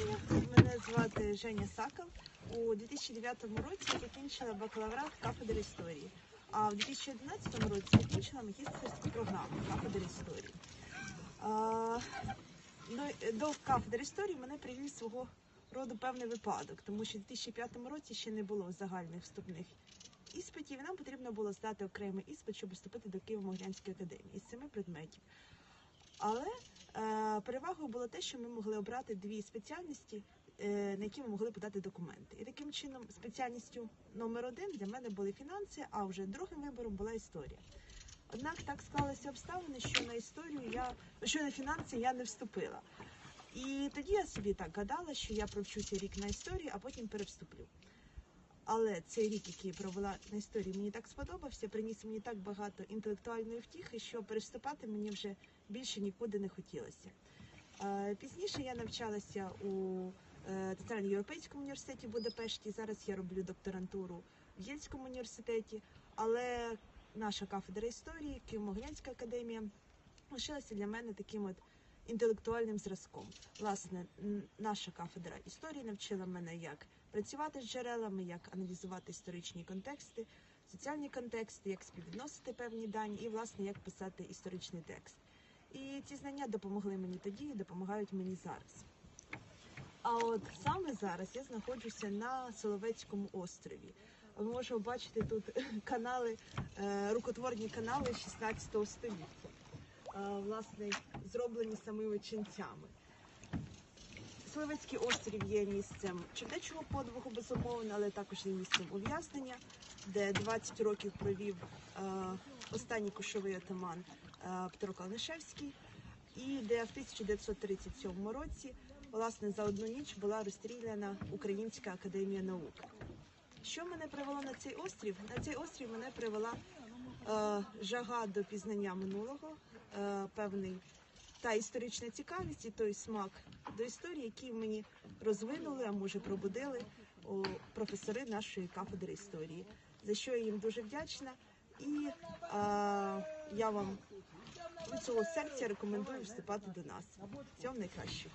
вітання. Мене звати Женя Саков. У 2009 році я закінчила бакалаврат кафедри історії, а в 2011 році закінчила магістерську програму кафедри історії. Ну, до кафедри історії мене привів свого роду певний випадок, тому що в 2005 році ще не було загальних вступних іспитів, і нам потрібно було здати окремий іспит, щоб вступити до Києво-Могилянської академії із семи предметів. Але перевагою було те, що ми могли обрати дві спеціальності, е, на які ми могли подати документи. І таким чином, спеціальністю номер один для мене були фінанси, а вже другим вибором була історія. Однак так склалися обставини, що на історію я що на фінанси я не вступила. І тоді я собі так гадала, що я провчуся рік на історії, а потім перевступлю. Але цей рік, який я провела на історії, мені так сподобався, приніс мені так багато інтелектуальної втіхи, що переступати мені вже більше нікуди не хотілося. Е, Пізніше я навчалася у е, Центрально-Європейському університеті Будапешті. Зараз я роблю докторантуру в Єльському університеті, але наша кафедра історії, Києво-Могилянська академія, лишилася для мене таким от інтелектуальним зразком. Власне, наша кафедра історії навчила мене, як працювати з джерелами, як аналізувати історичні контексти, соціальні контексти, як співвідносити певні дані і, власне, як писати історичний текст. І ці знання допомогли мені тоді і допомагають мені зараз. А от саме зараз я знаходжуся на Соловецькому острові. Ми можемо бачити тут канали, е, рукотворні канали 16 століття, е, власне, зроблені самими ченцями. Соловецький острів є місцем чудечого подвигу, безумовно, але також є місцем ув'язнення, де 20 років провів е, останній кошовий отаман е, Петро Калнишевський, і де в 1937 році власне за одну ніч була розстріляна Українська академія наук. Що мене привело на цей острів? На цей острів мене привела е, жага до пізнання минулого, е, певний та історична цікавість і той смак до історії, який мені розвинули, а може пробудили професори нашої кафедри історії, за що я їм дуже вдячна. І а, я вам від цього серця рекомендую вступати до нас. Всього найкращого.